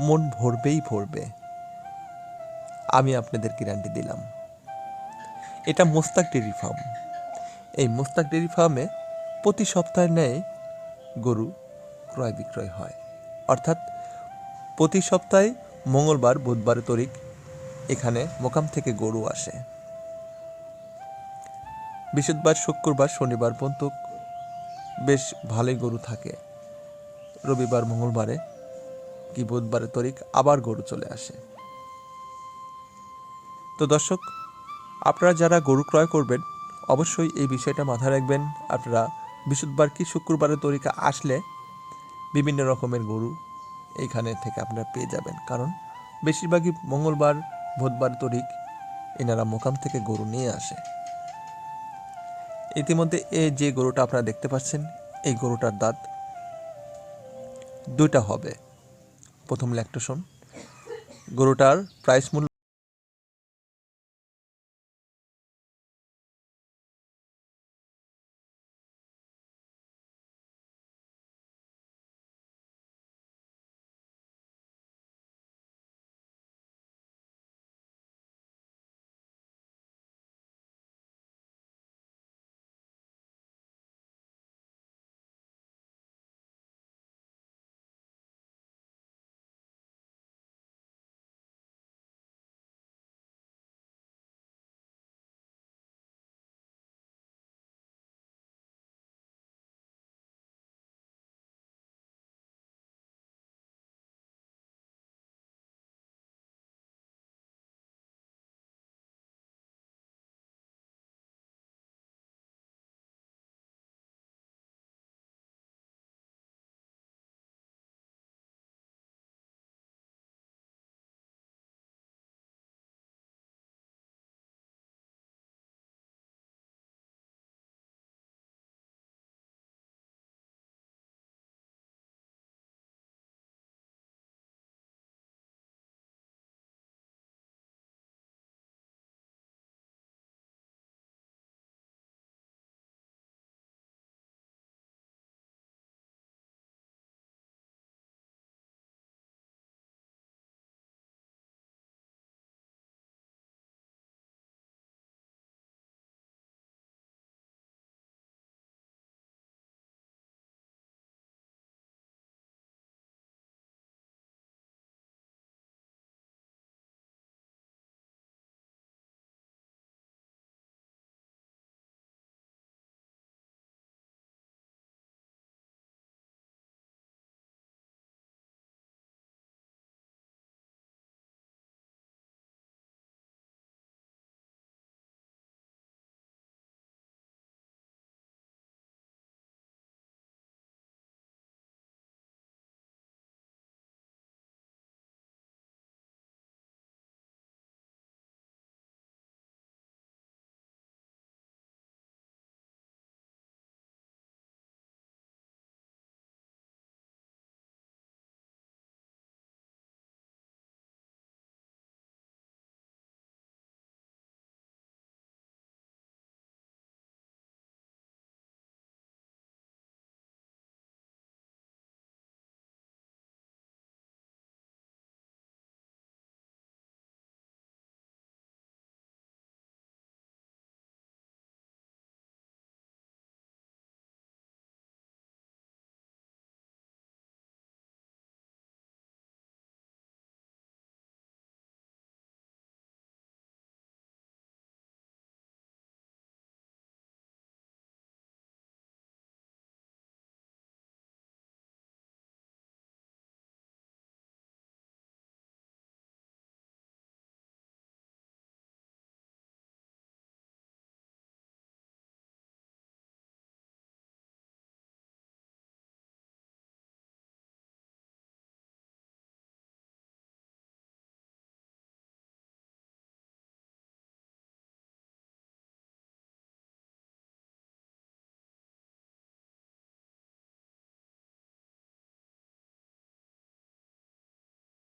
মন ভরবেই ভরবে। আমি আপনাদের গ্যারান্টি দিলাম। এটা মোস্তাক ডেয়ারি ফার্ম এই মোস্তাক ডেরি ফার্মে প্রতি সপ্তাহে নেয় গরু ক্রয় বিক্রয় হয়। অর্থাৎ প্রতি সপ্তাহে মঙ্গলবার, বুধবার তরিক এখানে মোকাম থেকে গরু আসে। বৃহস্পতিবার, শুক্রবার, শনিবার পর্যন্ত বেশ ভালোই গরু থাকে। রবিবার, মঙ্গলবারে কি বুধবারে তরিক আবার গরু চলে আসে। তো দর্শক, আপনারা যারা গরু ক্রয় করবেন, অবশ্যই এই বিষয়টা মাথায় রাখবেন। আপনারা বৃহস্পতিবার কি শুক্রবারের তরিকা আসলে বিভিন্ন রকমের গরু এইখানে থেকে আপনারা পেয়ে যাবেন। কারণ বেশিরভাগই মঙ্গলবার, বুধবার তরিক এনারা মোকাম থেকে গরু নিয়ে আসে। ইতিমধ্যে এ যে গরুটা আপনারা দেখতে পাচ্ছেন, এই গরুটার দাঁত দুইটা হবে। প্রথম ল্যাকটেশন গরুটার প্রাইস মূল্য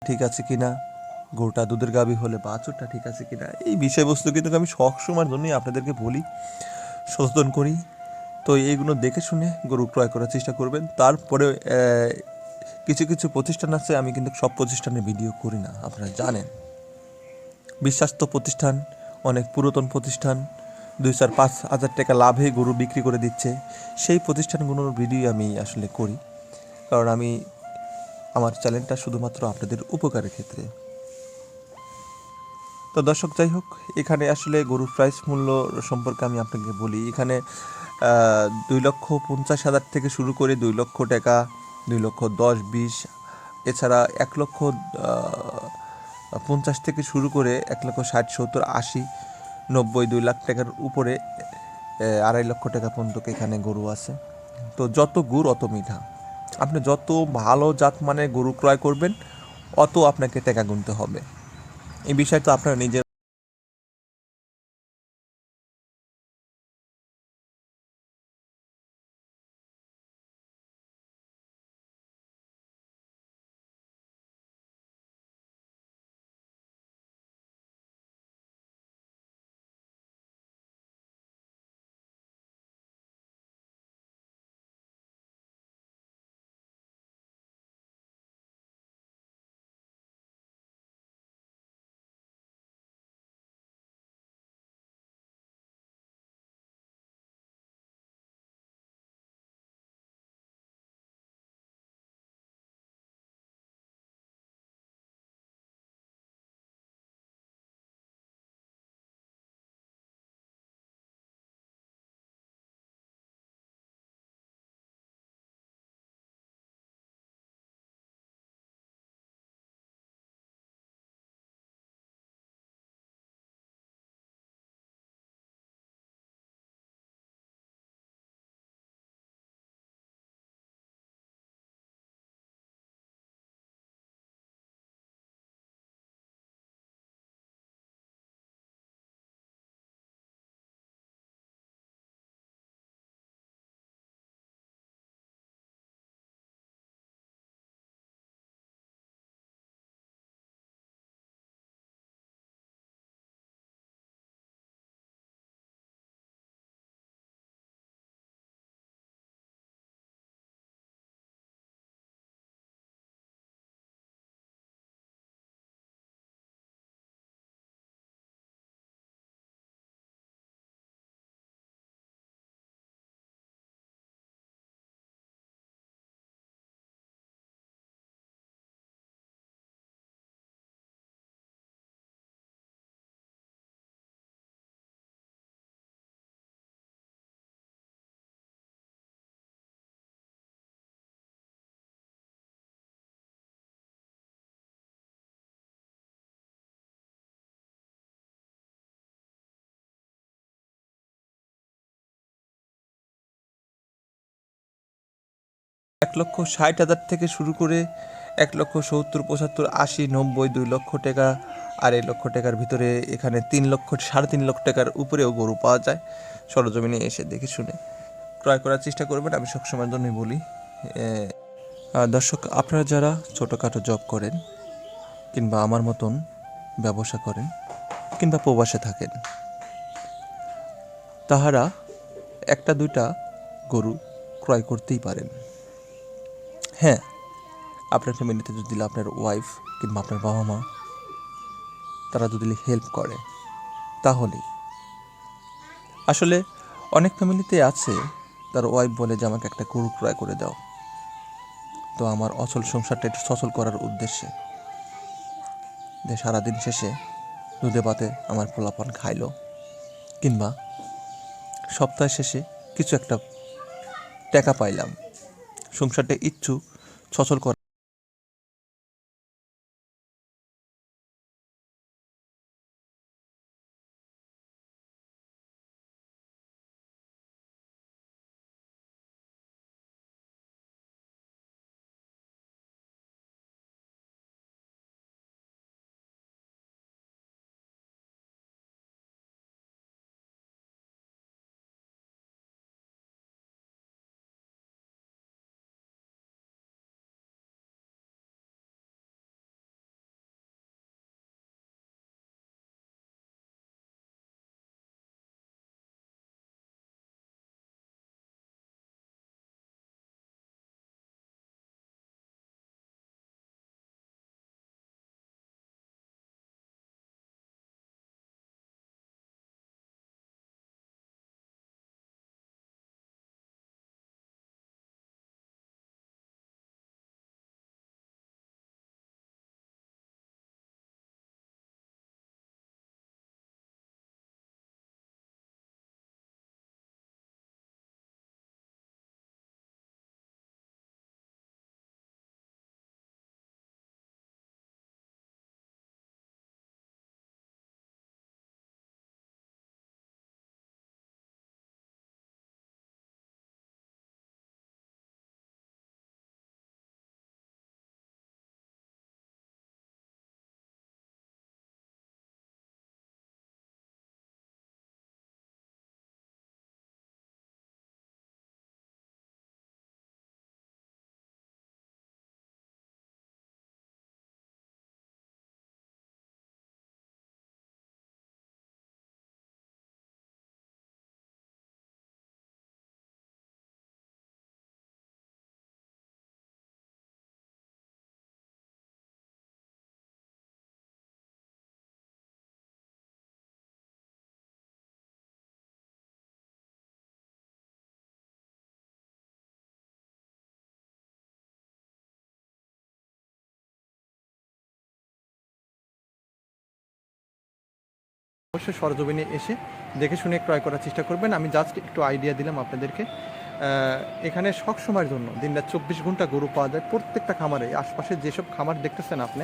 ঠিক আছে কিনা? গরুটা দুধের গাভী হলে বাছুরটা ঠিক আছে কিনা? এই বিষয়বস্তু কিন্তু আমি সবসময়ের জন্যই আপনাদেরকে বলি, সচেতন করি। তো এইগুলো দেখে শুনে গরু ক্রয় করার চেষ্টা করবেন। তারপরে কিছু কিছু প্রতিষ্ঠান আছে, আমি কিন্তু সব প্রতিষ্ঠানের ভিডিও করি না, আপনারা জানেন। বিশ্বাস্ত প্রতিষ্ঠান, অনেক পুরাতন প্রতিষ্ঠান, দুই চার পাঁচ হাজার টাকা লাভে গরু বিক্রি করে দিচ্ছে। সেই প্রতিষ্ঠানগুলোর ভিডিও আমি আসলে করি। কারণ আমি আমার চ্যানেলটা শুধুমাত্র আপনাদের উপকারের ক্ষেত্রে। তো দর্শক, যাই হোক, এখানে আসলে গরুর প্রাইস মূল্য সম্পর্কে আমি আপনাকে বলি। এখানে দুই লক্ষ পঞ্চাশ হাজার থেকে শুরু করে দুই লক্ষ টাকা, দুই লক্ষ দশ, বিশ, এছাড়া এক লক্ষ পঞ্চাশ থেকে শুরু করে এক লক্ষ ষাট, সত্তর, আশি, নব্বই, দুই লাখ টাকার উপরে আড়াই লক্ষ টাকা পর্যন্ত এখানে গরু আছে। তো যত গুড়, অত মিঠা। আপনি যত ভালো জাত মানে গরু ক্রয় করবেন, অত আপনাকে টাকা গুনতে হবে। এই বিষয়ে তো আপনারা নিজে এক লক্ষ ষাট হাজার থেকে শুরু করে এক লক্ষ সত্তর, পঁচাত্তর, আশি, নব্বই, দুই লক্ষ টাকা। আড়াই লক্ষ টাকার ভিতরে এখানে তিন লক্ষ, সাড়ে তিন লক্ষ টাকার উপরেও গরু পাওয়া যায়। সরজমিনে এসে দেখে শুনে ক্রয় করার চেষ্টা করবেন, আমি সবসময়ের জন্যই বলি। দর্শক, আপনারা যারা ছোটোখাটো জব করেন কিংবা আমার মতন ব্যবসা করেন কিংবা প্রবাসে থাকেন, তাহারা একটা দুইটা গরু ক্রয় করতেই পারেন। হ্যাঁ আপনার ফ্যামিলিতে যদি আপনার ওয়াইফ কিংবা আপনার বাবা মা তারা যদি হেল্প করে তাহলে আসলে অনেক ফ্যামিলিতে আছে, তার ওয়াইফ বলে যে, আমাকে একটা গরু ক্রয় করে দাও। তো আমার অচল সংসারটা একটু সচল করার উদ্দেশ্যে। যে সারাদিন শেষে দুধে পাতে আমার পোলাপান খাইলো। কিংবা সপ্তাহ শেষে কিছু একটা টাকা পাইলাম। সংসারটা ইচ্ছু সচল করা অবশ্যই সরজমিনে এসে দেখে শুনে ক্রয় করার চেষ্টা করবেন। আমি জাস্ট একটু আইডিয়া দিলাম আপনাদেরকে। এখানে সব সময়ের জন্য দিনরাত চব্বিশ ঘণ্টা গরু পাওয়া যায় প্রত্যেকটা খামারে। আশপাশে যেসব খামার দেখতেছেন আপনি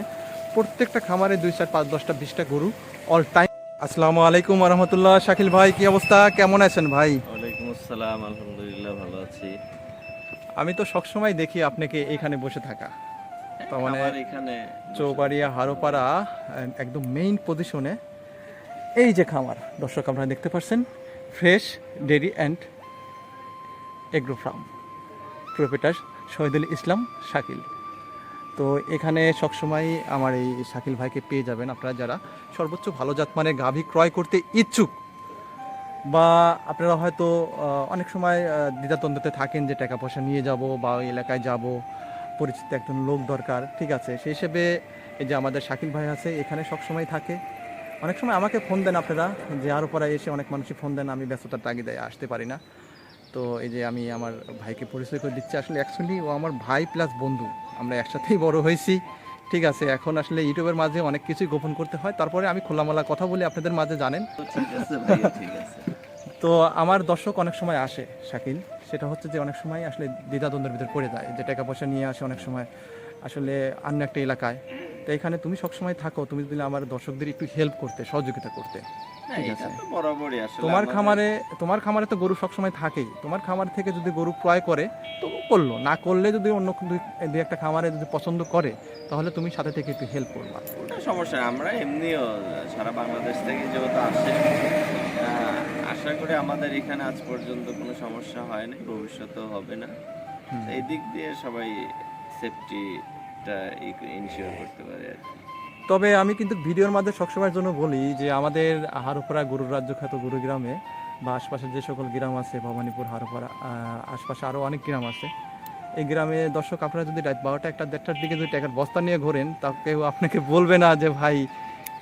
প্রত্যেকটা খামারে দুই চার পাঁচ দশটা বিশটা গরু অল টাইম আসসালামু আলাইকুম রহমতুল্লাহ। শাকিল ভাই কি অবস্থা? কেমন আছেন ভাই? ওয়ালাইকুম আসসালাম আলহামদুলিল্লাহ ভালো আছি। আমি তো সবসময় দেখি আপনাকে এখানে বসে থাকা। তার মানে এখানে চৌবাড়িয়া হারোপাড়া একদম মেইন পজিশনে এই যে খামার, দর্শক আপনারা দেখতে পাচ্ছেন, fresh, dairy and agro farm. Proprietor Shahidul Islam Shakil. তো এখানে সবসময় আমার এই শাকিল ভাইকে পেয়ে যাবেন আপনারা যারা। সর্বোচ্চ ভালো জাত মানে গাভী ক্রয় করতে ইচ্ছুক। বা আপনারা হয়তো অনেক সময় দ্বিধাদ্বন্দ্বতে থাকেন যে টাকা পয়সা নিয়ে যাব বা ওই এলাকায় যাব, পরিচিত একজন লোক দরকার, ঠিক আছে? সেই হিসেবে এই যে আমাদের শাকিল ভাই আছে, এখানে সব সময় থাকে। অনেক সময় আমাকে ফোন দেন আপনারা যে আরও পরে এসে অনেক মানুষই ফোন দেন আমি ব্যস্ততার তাগিদায় আসতে পারি না। তো এই যে আমি আমার ভাইকে পরিচয় করে দিচ্ছি আসলে অ্যাকচুয়ালি ও আমার ভাই প্লাস বন্ধু আমরা একসাথেই বড় হয়েছি। ঠিক আছে এখন আসলে ইউটিউবের মাঝে অনেক কিছুই গোপন করতে হয় তারপরে আমি খোলামেলা কথা বলি আপনাদের মাঝে জানেন। তো আমার দর্শক অনেক সময় আসে শাকিল। সেটা হচ্ছে যে অনেক সময় আসলে দ্বিধাদ্বন্দ্বের ভিতরে পড়ে যায় যে টাকা পয়সা নিয়ে আসে অনেক সময়। আসলে অন্য একটা এলাকায়। তো এখানে তুমি সবসময় থাকো তুমি যদি আমার দর্শকদের একটু হেল্প করতে সহযোগিতা করতে। তোমার খামারে তোমার খামারে তো গরু সবসময় থাকেই। তোমার খামার থেকে যদি গরু ক্রয় করে তো করল। না করলে যদি অন্য দুই দুই একটা খামারে যদি পছন্দ করে তাহলে তুমি সাথে থেকে একটু হেল্প করবা। ওটা সমস্যা আমরা এমনিও সারা বাংলাদেশ থেকে যেহেতু আসে আশা করি আমাদের এখানে আজ পর্যন্ত কোনো সমস্যা হয়নি ভবিষ্যতেও হবে না। এই দিক দিয়ে সবাই সেফটিটা ইনশিওর করতে পারে আর কি। তবে আমি কিন্তু ভিডিওর মাধ্যমে সবসময়ের জন্য বলি যে আমাদের হারোপাড়া গরুর রাজ্য খ্যাত গুরুগ্রামে বা আশপাশে যে সকল গ্রাম আছে ভবানীপুর হারোপাড়া আশপাশে আরও অনেক গ্রাম আছে। এই গ্রামে দর্শক আপনারা যদি রাত বারোটা একটা দেড়টার দিকে যদি টাকার বস্তা নিয়ে ঘোরেন তা কেউ আপনাকে বলবে না যে ভাই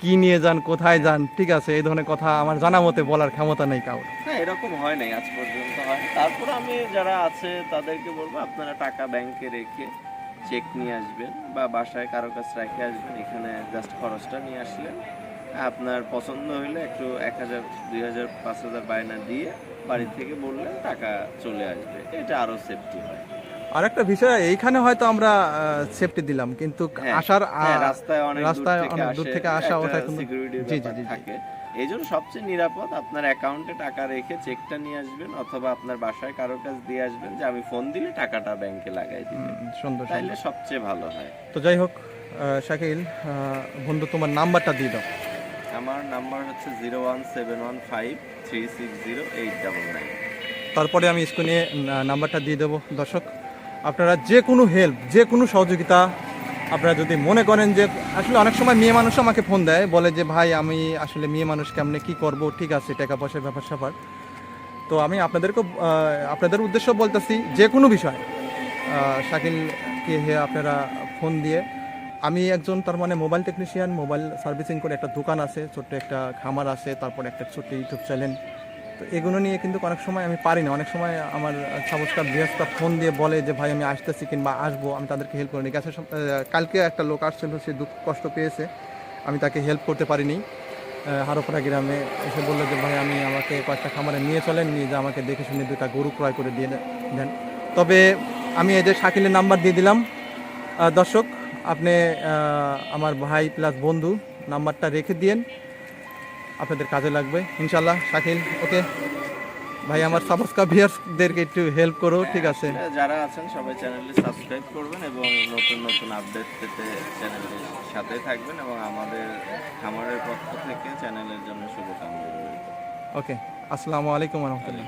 কি নিয়ে যান কোথায় যান? ঠিক আছে এই ধরনের কথা আমার জানা মতে বলার ক্ষমতা নেই কাউর না এরকম হয় নাই আজ পর্যন্ত। হয় তারপর আমি যারা আছে তাদেরকে বলব আপনারা টাকা ব্যাংকে রেখে চেক নিয়ে আসবেন বা বাসায় কারও কাছে রেখে আসবেন এখানে জাস্ট খরচটা নিয়ে আসলেন আপনার পছন্দ হইলে একটু এক হাজার দুই হাজার পাঁচ হাজার বায়না দিয়ে বাড়ি থেকে বললেন টাকা চলে আসবে এটা আরও সেফটি হয় আর একটা বিষয় এইখানে হয়তো আমরা সেফটি দিলাম কিন্তু হ্যাঁ, আসার হ্যাঁ, রাস্তায় অনেক রাস্তায় অনেক দূর থেকে আসা ওটা কিন্তু- জি, জি, জি, জি। থাকে এই জন্য সবচেয়ে নিরাপদ আপনার অ্যাকাউন্টে টাকা রেখে চেকটা নিয়ে আসবেন অথবা আপনার বাসায় কারও কাছে দিয়ে আসবেন যে আমি ফোন দিলে টাকাটা ব্যাংকে লাগাই দিবেন সুন্দর তাইলে সবচেয়ে ভালো হয়। তো যাই হোক শাকিল বন্ধু তোমার নাম্বারটা দিয়ে দাও। আমার নাম্বার হচ্ছে zero one seven one five three six zero eight double nine. তারপরে আমি স্ক্রিনে নাম্বারটা দিয়ে দেবো। দর্শক আপনারা যে কোনো হেল্প যে কোনো সহযোগিতা আপনারা যদি মনে করেন যে আসলে অনেক সময় মেয়ে মানুষ আমাকে ফোন দেয়, বলে যে, ভাই, আমি আসলে মেয়ে মানুষ কেমনে, কি করব? ঠিক আছে, টাকা পয়সার ব্যাপার স্যাপার। তো আমি আপনাদেরকে আপনাদের উদ্দেশ্য বলতেছি, যে কোনো বিষয় শাকিলকে হে আপনারা ফোন দিয়ে, আমি একজন তার মানে মোবাইল টেকনিশিয়ান মোবাইল সার্ভিসিং করে একটা দোকান আছে, ছোট্ট একটা খামার আছে, তারপর একটা ছোট্ট ইউটিউব চ্যানেল তো এগুলো নিয়ে কিন্তু অনেক সময় আমি পারি না অনেক সময় আমার সাবস্ক্রাইব বৃহস্পতি ফোন দিয়ে বলে যে, ভাই, আমি আসতেছি কিংবা আসব, আমি তাদেরকে হেল্প করিনি গেছে কালকে একটা লোক আসছিল, সে দুঃখ কষ্ট পেয়েছে। আমি তাকে হেল্প করতে পারিনি। হারোপাড়া গ্রামে এসে বলল যে, ভাই আমি আমাকে কয়েকটা খামারে নিয়ে চলেন, নিয়ে যে, আমাকে দেখে শুনে দুটা গরু ক্রয় করে দিয়ে দেন। তবে আমি এই যে শাকিলের নাম্বার দিয়ে দিলাম। দর্শক, আপনি আমার ভাই প্লাস বন্ধু, নাম্বারটা রেখে দিয়েন। আপনাদের কাজে লাগবে। ইনশাল্লাহ শাকিল ওকে। ভাই আমার সাবস্ক্রাইবারদেরকে একটু হেল্প করো ঠিক আছে? যারা আছেন সবাই চ্যানেলে সাবস্ক্রাইব করবেন এবং নতুন নতুন আপডেট পেতে চ্যানেলের সাথে থাকবেন এবং আমাদের খামারের পক্ষ থেকে চ্যানেলের জন্য শুভকামনা রইল। ওকে আসসালামু আলাইকুম রহমতুল্লাহ।